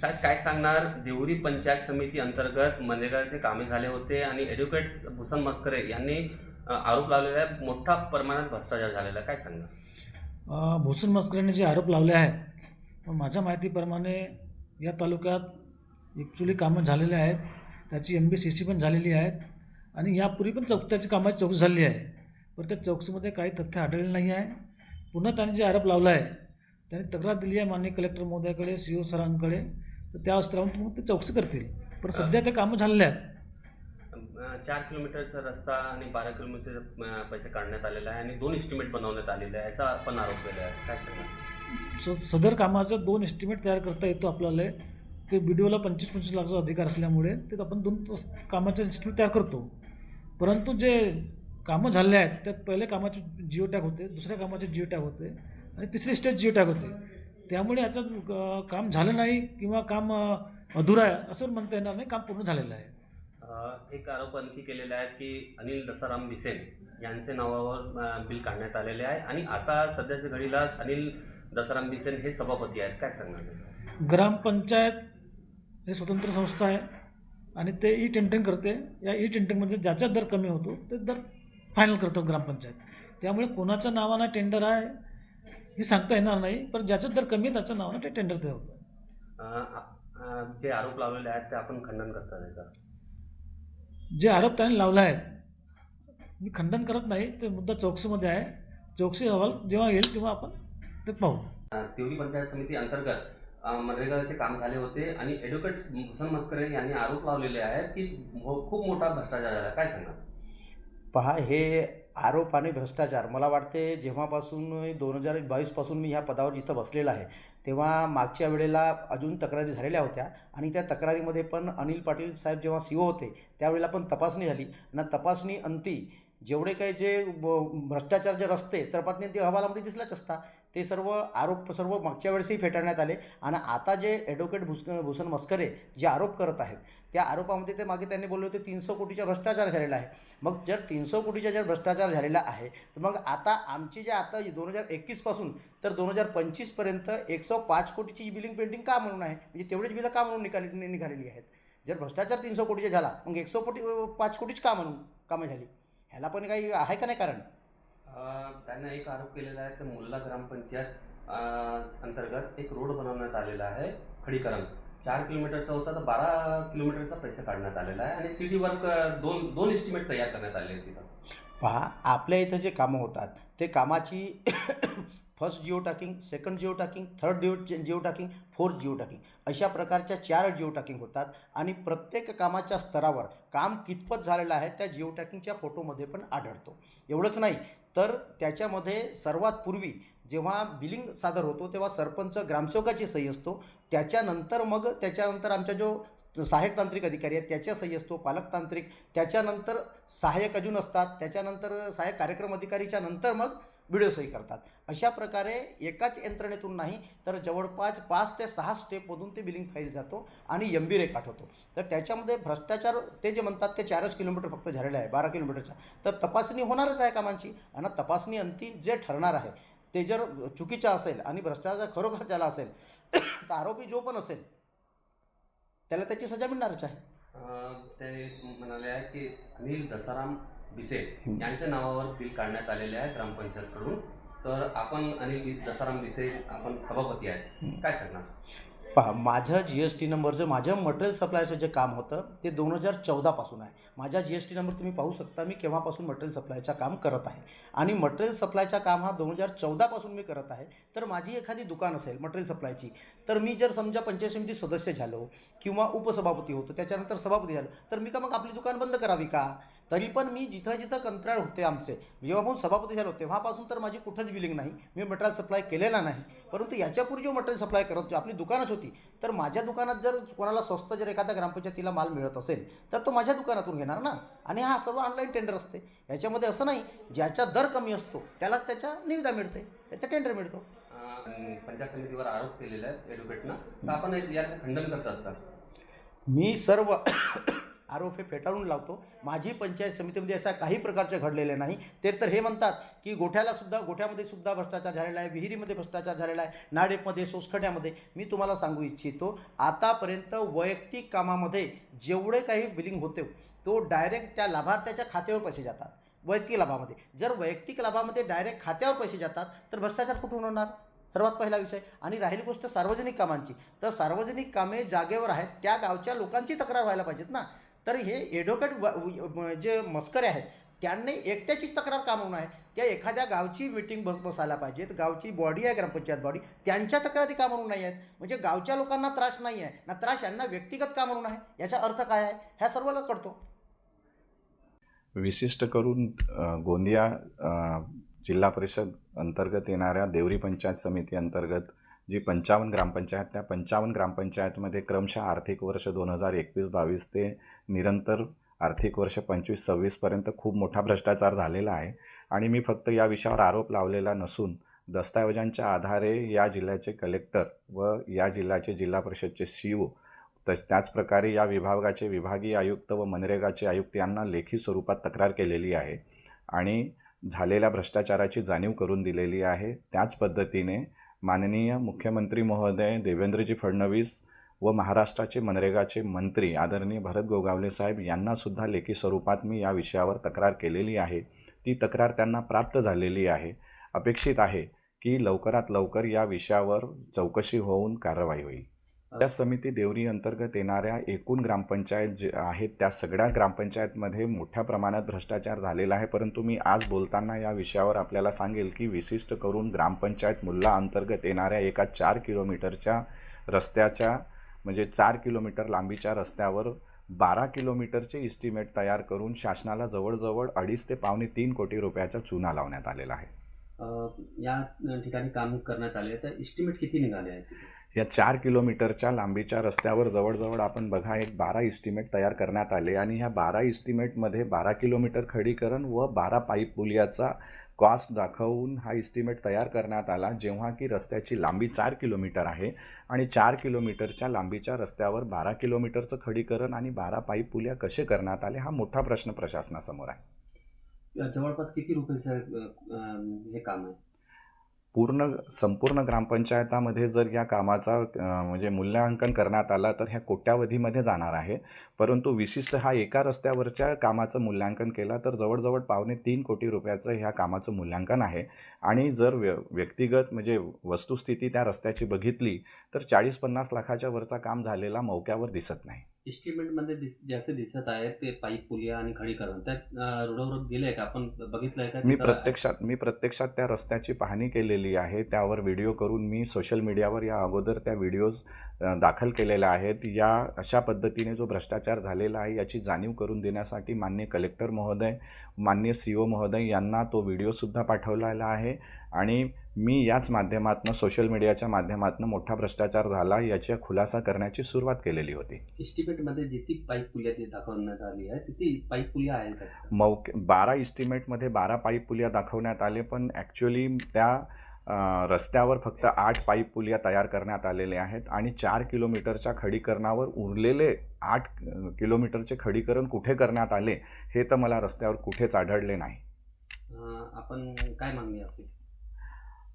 साहेब काय सांगणार? देवरी पंचायत समिती अंतर्गत मनरेगाचे कामे झाले होते आणि ॲडव्होकेट भूषण मस्करे यांनी आरोप लावलेला आहे. मोठा प्रमाणात भ्रष्टाचार झालेला आहे. काय सांगणार? भूषण मस्करेने जे आरोप लावले आहेत माझ्या माहितीप्रमाणे या तालुक्यात ॲक्च्युली कामं झालेले आहेत. त्याची एम बी सी सी पण झालेली आहेत आणि यापूर्वी पण चौक त्याची कामाची चौकशी झालेली आहे. पण त्या चौकशीमध्ये काही तथ्य आढळले नाही आहे. पुन्हा त्याने जे आरोप लावला आहे त्यांनी तक्रार दिली आहे माननीय कलेक्टर महोदयाकडे सी ओ सरांकडे. तर त्या स्तरावरून मग ते चौकशी करतील. पण सध्या ते कामं झालेले आहेत. चार किलोमीटरचा रस्ता आणि बारा किलोमीटरचे पैसे काढण्यात आलेले आहे आणि दोन एस्टिमेट बनवण्यात आलेले आहे असा पण आरोप केला आहे. काय सांगणार स सदर कामाचं दोन एस्टिमेट तयार करता येतो आपल्याला. की बी डी ओला पंचवीस पंचवीस लाखाचा अधिकार असल्यामुळे ते आपण दोन कामाचे एस्टिमेट तयार करतो. परंतु जे कामं झाले आहेत ते पहिले कामाचे जिओ टॅग होते दुसऱ्या कामाचे जिओ टॅग होते. आणि तिसरे स्टेज जिओ टॅग होते. त्यामुळे याच्यात अं, काम झालं नाही किंवा काम अधुरं आहे असं म्हणता येणार नाही. काम पूर्ण झालेलं आहे. एक आरोप आणखी केलेला आहे की अनिल दसाराम बिसेन यांचे नावावर बिल काढण्यात आलेले आहे. आणि आता सध्याच्या घडीला अनिल दसाराम बिसेन हे सभापती आहेत. काय सांगणार? ग्रामपंचायत हे स्वतंत्र संस्था आहे आणि ते ई टेंडरिंग करते. या ई टेंडरिंगमध्ये ज्याचा दर कमी होतो ते दर फायनल करतात ग्रामपंचायत. त्यामुळे कोणाच्या नावानं टेंडर आहे हे सांगता येणार नाही पण ज्याचं दर कमी आहे त्याच्या नावानं ते टेंडर ते होतं. अ, जे आरोप लावलेले आहेत ते आपण खंडन करतात त्याचं जे आरोप त्याने लावले आहेत मी खंडन करत नाही ते मुद्दा चौकशीमध्ये आहे. चौकशी अहवाल जेव्हा येईल तेव्हा आपण ते पाहू. तिवरी पंचायत समिती अंतर्गत अ, मनरेगाचे काम झाले होते आणि एड्युकेट भूषण मस्करे यांनी आरोप लावलेले आहेत की मो- खूप मोठा भ्रष्टाचार झाला. काय सांगणार पहा हे आरोप आणि भ्रष्टाचार. मला वाटते जेव्हापासून दोन हजार बावीसपासून मी ह्या पदावर इथं बसलेला आहे तेव्हा मागच्या वेळेला अजून तक्रारी झालेल्या होत्या आणि त्या तक्रारीमध्ये पण अनिल पाटील साहेब जेव्हा सी ओ होते त्यावेळेला पण तपासणी झाली. ना तपासणी अंती जेवढे काही जे ब- भ्रष्टाचार जे रस्ते पातणी ते अहवालामध्ये दिसलाच असता. ते सर्व आरोप सर्व मागच्या वेळेसही फेटाळण्यात आले. आणि आता जे ॲडव्होकेट भूस भूषण मस्करे जे आरोप करत आहेत त्या आरोपामध्ये ते मागे त्यांनी बोलले होते तीनशे कोटीचा भ्रष्टाचार झालेला आहे. मग जर तीनशे कोटीचा जर भ्रष्टाचार झालेला आहे तर मग आता आमची जे आता दोन हजार एकवीसपासून तर दोन हजार पंचवीसपर्यंत एकशे पाच कोटीची बिलिंग पेंटिंग का म्हणून आहे? म्हणजे तेवढीच बिलं का म्हणून निघाली निघालेली आहेत? जर भ्रष्टाचार तीनशे कोटीचा झाला मग एकशे कोटी पाच कोटीच का म्हणून कामं झाली? ह्याला पण काही आहे का नाही कारण? त्यांना एक आरोप केलेला आहे तर मुल्ला ग्रामपंचायत अंतर्गत एक रोड बनवण्यात आलेला आहे खडीकरण चार किलोमीटरचा होता तर बारा किलोमीटरचा पैसा काढण्यात आलेला आहे आणि सिटी वर्क दोन दोन एस्टिमेट तयार करण्यात आले आहेत तिथं. पहा आपल्या इथं जे कामं होतात ते कामाची first geo tagging second geo tagging third geo geo tagging fourth geo tagging. अशा प्रकारच्या चार जिओ टाकिंग होतात आणि प्रत्येक कामाच्या स्तरावर काम कितपत झालेलं आहे त्या जिओ टॅकिंगच्या फोटोमध्ये पण आढळतो. एवढंच नाही तर त्याच्यामध्ये सर्वात पूर्वी जेव्हा बिलिंग सादर होतो तेव्हा सरपंच ग्रामसेवकाची सही असतो. त्याच्यानंतर मग त्याच्यानंतर आमच्या जो सहाय्यक तांत्रिक अधिकारी आहेत त्याच्या सही असतो पालकतांत्रिक. त्याच्यानंतर सहाय्यक अजून असतात त्याच्यानंतर सहाय्यक कार्यक्रम अधिकारीच्या नंतर मग व्हिडिओसही करतात. अशा प्रकारे एकाच यंत्रणेतून नाही तर जवळपास पाच ते सहा स्टेपमधून ते बिलिंग फाईल जातो आणि एम बी रेखाट होतो. तर त्याच्यामध्ये भ्रष्टाचार ते जे म्हणतात ते चारच किलोमीटर फक्त झालेलं आहे बारा किलोमीटरचा तर तपासणी होणारच आहे कामांची आणि तपासणी अंती जे ठरणार आहे ते जर चुकीचं असेल आणि भ्रष्टाचार खरोखर झाला असेल तर आरोपी जो पण असेल त्याला त्याची सजा मिळणारच आहे. ते म्हणाले आहे की अनिल दसाराम हं. यांच्या नावावर बिल काढण्यात आलेले आहे ग्रामपंचायतकडून. तर आपण अनिल दसाराम बिसे आपण सभापती आहेत. हं. काय सांगणार? पहा माझं जी एस टी नंबरचं माझं मटेरियल सप्लायचं जे काम होतं ते दोन हजार चौदापासून आहे. माझा जी एस टी नंबर तुम्ही पाहू शकता मी केव्हापासून मटेरियल सप्लायचं काम करत आहे. आणि मटेरियल सप्लायचा काम हा दोन हजार चौदापासून मी करत आहे. तर माझी एखादी दुकान असेल मटेरियल सप्लायची तर मी जर समजा पंचायत समिती सदस्य झालो किंवा उपसभापती होतो त्याच्यानंतर सभापती झालो तर मी का मग आपली दुकान बंद करावी का? तरी पण मी जिथं जिथं कंत्राट होते आमचे जेव्हापासून सभापती झालो तेव्हापासून तर माझी कुठंच बिलिंग नाही. मी मटेरियल सप्लाय केलेला नाही. परंतु याच्यापूर्वी जो मटेरियल सप्लाय करत होतो आपली दुकानच होती. तर माझ्या दुकानात जर कोणाला स्वस्त जर एखाद्या ग्रामपंचायतीला माल मिळत असेल तर तो माझ्या दुकानातून घेणार ना. आणि हा सर्व ऑनलाईन टेंडर असते. याच्यामध्ये असं नाही ज्याचा दर कमी असतो त्यालाच त्याच्या निविदा मिळते. त्याचा टेंडर मिळतो. पंचायत समितीवर आरोप केलेले आहेत एड्युकेटनं तर आपण याचं खंडन करतात का? मी सर्व आरोप हे फेटाळून लावतो. माझी पंचायत समितीमध्ये असा काही प्रकारचे घडलेले नाही. ते तर हे म्हणतात की गोठ्याला सुद्धा गोठ्यामध्ये सुद्धा भ्रष्टाचार झालेला आहे विहिरीमध्ये भ्रष्टाचार झालेला आहे नाडेपमध्ये सोसखट्यामध्ये मी तुम्हाला सांगू इच्छितो आतापर्यंत वैयक्तिक कामामध्ये जेवढे काही बिलिंग होते तो डायरेक्ट त्या लाभार्थ्याच्या खात्यावर पैसे जातात. वैयक्तिक लाभामध्ये. जर वैयक्तिक लाभामध्ये डायरेक्ट खात्यावर पैसे जातात तर भ्रष्टाचार कुठून होणार? सर्वात पहिला विषय. आणि राहिली गोष्ट सार्वजनिक कामांची. तर सार्वजनिक कामे जागेवर आहेत त्या गावच्या लोकांची तक्रार व्हायला पाहिजेत ना. तर हे ॲडव्होकेट जे मस्करे आहेत त्यांनी एकट्याचीच तक्रार का म्हणून आहे. त्या एखाद्या गावची मिटिंग बस बसायला पाहिजेत गावची बॉडी आहे ग्रामपंचायत बॉडी त्यांच्या तक्रारी का म्हणून नाही आहेत. म्हणजे गावच्या लोकांना त्रास नाही आहे. ना त्रास यांना व्यक्तिगत का म्हणून आहे. याचा अर्थ काय आहे? ह्या सर्वाला कळतो. विशिष्ट करून गोंदिया जिल्हा परिषद अंतर्गत येणाऱ्या देवरी पंचायत समिती अंतर्गत जी पंचावन्न ग्रामपंचायत त्या पंचावन्न ग्रामपंचायतमध्ये क्रमशः आर्थिक वर्ष दोन हजार एकवीस बावीस ते निरंतर आर्थिक वर्ष पंचवीस सव्वीसपर्यंत खूप मोठा भ्रष्टाचार झालेला आहे. आणि मी फक्त या विषयावर आरोप लावलेला नसून दस्तऐवजांच्या आधारे या जिल्ह्याचे कलेक्टर व या जिल्ह्याचे जिल्हा परिषदचे सी ओ तस त्याचप्रकारे या विभागाचे विभागीय आयुक्त व मनरेगाचे आयुक्त यांना लेखी स्वरूपात तक्रार केलेली आहे. आणि झालेल्या भ्रष्टाचाराची जाणीव करून दिलेली आहे. त्याच पद्धतीने माननीय मुख्यमंत्री महोदय देवेंद्रजी फडणवीस व महाराष्ट्राचे मनरेगाचे मंत्री आदरणीय भरत गोगावले साहेब यांनासुद्धा लेखी स्वरूपात मी या विषयावर तक्रार केलेली आहे. ती तक्रार त्यांना प्राप्त झालेली आहे. अपेक्षित आहे की लवकरात लवकर या विषयावर चौकशी होऊन कारवाई होईल. या समिती देवरी अंतर्गत येणाऱ्या एकूण ग्रामपंचायत जे आहेत त्या सगळ्या ग्रामपंचायतमध्ये मोठ्या प्रमाणात भ्रष्टाचार झालेला आहे. परंतु मी आज बोलताना या विषयावर आपल्याला सांगेल की विशिष्ट करून ग्रामपंचायत मुल्ला अंतर्गत येणाऱ्या एका चार किलोमीटरच्या रस्त्याच्या म्हणजे चार किलोमीटर लांबीच्या रस्त्यावर बारा किलोमीटरचे इस्टिमेट तयार करून शासनाला जवळजवळ अडीच ते पावणे तीन कोटी रुपयाचा चुना लावण्यात आलेला आहे. या ठिकाणी काम करण्यात आले. तर इस्टिमेट किती निघाले आहेत? या चार किलोमीटरच्या लांबीच्या रस्त्यावर जवळजवळ आपण बघा एक बारा इस्टिमेट तयार करण्यात आले आणि ह्या बारा इस्टिमेटमध्ये बारा किलोमीटर खडीकरण व बारा पाईप पुलियाचा कॉस्ट दाखवून हा इस्टिमेट तयार करण्यात आला जेव्हा की रस्त्याची लांबी चार किलोमीटर आहे आणि चार किलोमीटरच्या लांबीच्या रस्त्यावर बारा किलोमीटरचं खडीकरण आणि बारा पाईप पुलिया कसे करण्यात आले हा मोठा प्रश्न प्रशासनासमोर आहे. जवळपास किती रुपये हे काम आहे? पूर्ण संपूर्ण ग्रामपंचायतामध्ये जर या कामाचा म्हणजे मूल्यांकन करण्यात आला तर ह्या कोट्यावधीमध्ये जाणार आहे. परंतु विशिष्ट हा एका रस्त्यावरच्या कामाचं मूल्यांकन केला तर जवळजवळ पावणे तीन कोटी रुपयाचं ह्या कामाचं मूल्यांकन आहे. आणि जर व्य व्यक्तिगत म्हणजे वस्तुस्थिती त्या रस्त्याची बघितली तर चाळीस पन्नास लाखाच्या वरचा काम झालेला मौक्यावर दिसत नाही. इस्टिमेटमध्ये दिस जास्त दिसत आहे ते पाईप पुलिया आणि खडीकरण त्या अ, रोडावर गेले का? आपण बघितलंय का? मी प्रत्यक्षात मी प्रत्यक्षात त्या रस्त्याची पाहणी केलेली आहे. त्यावर व्हिडिओ करून मी सोशल मीडियावर या अगोदर त्या व्हिडिओज दाखल केलेल्या आहेत. या अशा पद्धतीने जो भ्रष्टाचार झालेला आहे याची जाणीव करून देण्यासाठी माननीय कलेक्टर महोदय माननीय सी ओ महोदय यांना तो व्हिडिओसुद्धा पाठवलेला आहे. आणि मी याच माध्यमातून सोशल मीडियाच्या माध्यमातून मोठा भ्रष्टाचार झाला याची खुलासा करण्याची सुरुवात केलेली होती. इस्टिमेटमध्ये जिथे पाईप पुलिया ती दाखवण्यात आली आहे तिथे पाईप पुलिया आहे का? मौक बारा इस्टिमेटमध्ये बारा पाईप पुलिया दाखवण्यात आले पण ॲक्च्युली त्या रस्त्यावर फक्त आठ पाईप पुलिया तयार करण्यात आलेले आहेत आणि चार किलोमीटरच्या खडीकरणावर उरलेले आठ किलोमीटरचे खडीकरण कुठे करण्यात आले हे तर मला रस्त्यावर कुठेच आढळले नाही. आपण काय मागणी आपली?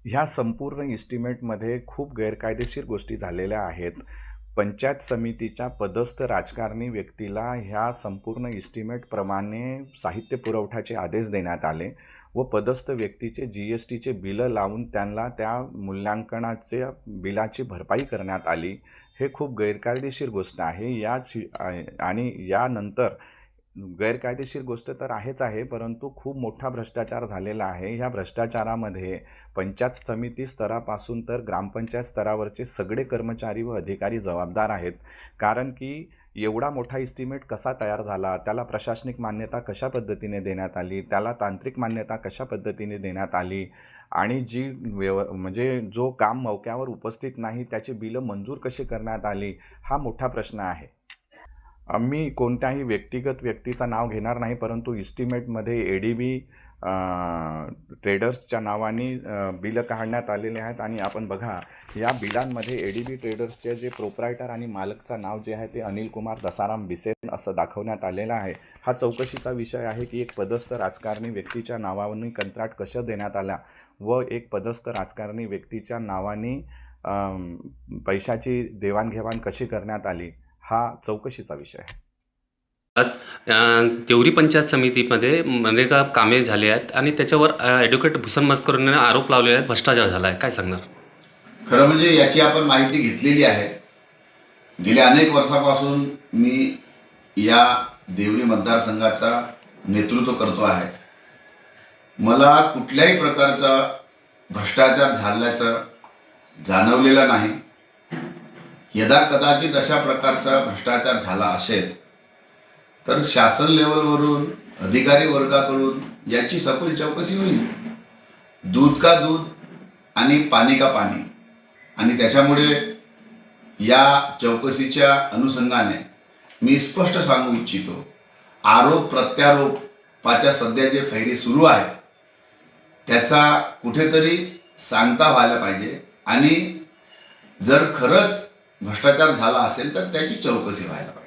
ह्या संपूर्ण इस्टिमेटमध्ये खूप गैरकायदेशीर गोष्टी झालेल्या आहेत. पंचायत समितीच्या पदस्थ राजकारणी व्यक्तीला ह्या संपूर्ण इस्टिमेटप्रमाणे साहित्य पुरवठ्याचे आदेश देण्यात आले व पदस्थ व्यक्तीचे जी एस टीचे बिलं लावून त्यांना त्या मूल्यांकनाचे बिलाची भरपाई करण्यात आली. हे खूप गैरकायदेशीर गोष्ट आहे. याच आणि यानंतर गैरकायदेशीर गोष्ट तर आहेच आहे परंतु खूप मोठा भ्रष्टाचार झालेला आहे. ह्या भ्रष्टाचारामध्ये पंचायत समिती स्तरापासून तर ग्रामपंचायत स्तरावरचे सगळे कर्मचारी व अधिकारी जबाबदार आहेत. कारण की एवढा मोठा इस्टिमेट कसा तयार झाला त्याला प्रशासनिक मान्यता कशा पद्धतीने देण्यात आली त्याला तांत्रिक मान्यता कशा पद्धतीने देण्यात आली आणि जी व्यव म्हणजे जो काम मौक्यावर उपस्थित नाही त्याची बिलं मंजूर कशी करण्यात आली हा मोठा प्रश्न आहे. मी कोणत्याही व्यक्तिगत व्यक्तीचं नाव घेणार नाही परंतु इस्टिमेटमध्ये ए डी बी ट्रेडर्सच्या नावाने बिलं काढण्यात आलेले आहेत. आणि आपण बघा या बिलांमध्ये ए डी बी ट्रेडर्सचे जे प्रोप्रायटर आणि मालकचं नाव जे आहे ते अनिल कुमार दसाराम बिसेन असं दाखवण्यात आलेलं आहे. हा चौकशीचा विषय आहे की एक पदस्थ राजकारणी व्यक्तीच्या नावाने कंत्राट कशा देण्यात आल्या व एक पदस्थ राजकारणी व्यक्तीच्या नावाने पैशाची देवाणघेवाण कशी करण्यात आली? हा चौकशीचा विषय आहे. देवरी पंचायत समितीमध्ये मनरेगा कामे झाली आहेत आणि त्याच्यावर ॲडव्होकेट भूषण मस्करने आरोप लावलेले आहेत भ्रष्टाचार झाला आहे काय सांगणार? खरं म्हणजे याची आपण माहिती घेतलेली आहे. गेल्या अनेक वर्षापासून मी या देवरी मतदारसंघाचा नेतृत्व करतो आहे. मला कुठल्याही प्रकारचा भ्रष्टाचार झाल्याचं जाणवलेला नाही. यदा कदाचित अशा प्रकारचा भ्रष्टाचार झाला असेल तर शासन लेवलवरून अधिकारी वर्गाकडून याची सखोल चौकशी होईल. दूध का दूध आणि पाणी का पाणी. आणि त्याच्यामुळे या चौकशीच्या अनुषंगाने मी स्पष्ट सांगू इच्छितो आरोप प्रत्यारोपाच्या सध्या जे फैरी सुरू आहे त्याचा कुठेतरी सांगता व्हायला पाहिजे. आणि जर खरंच भ्रष्टाचार झाला असेल तर त्याची चौकशी व्हायला पाहिजे.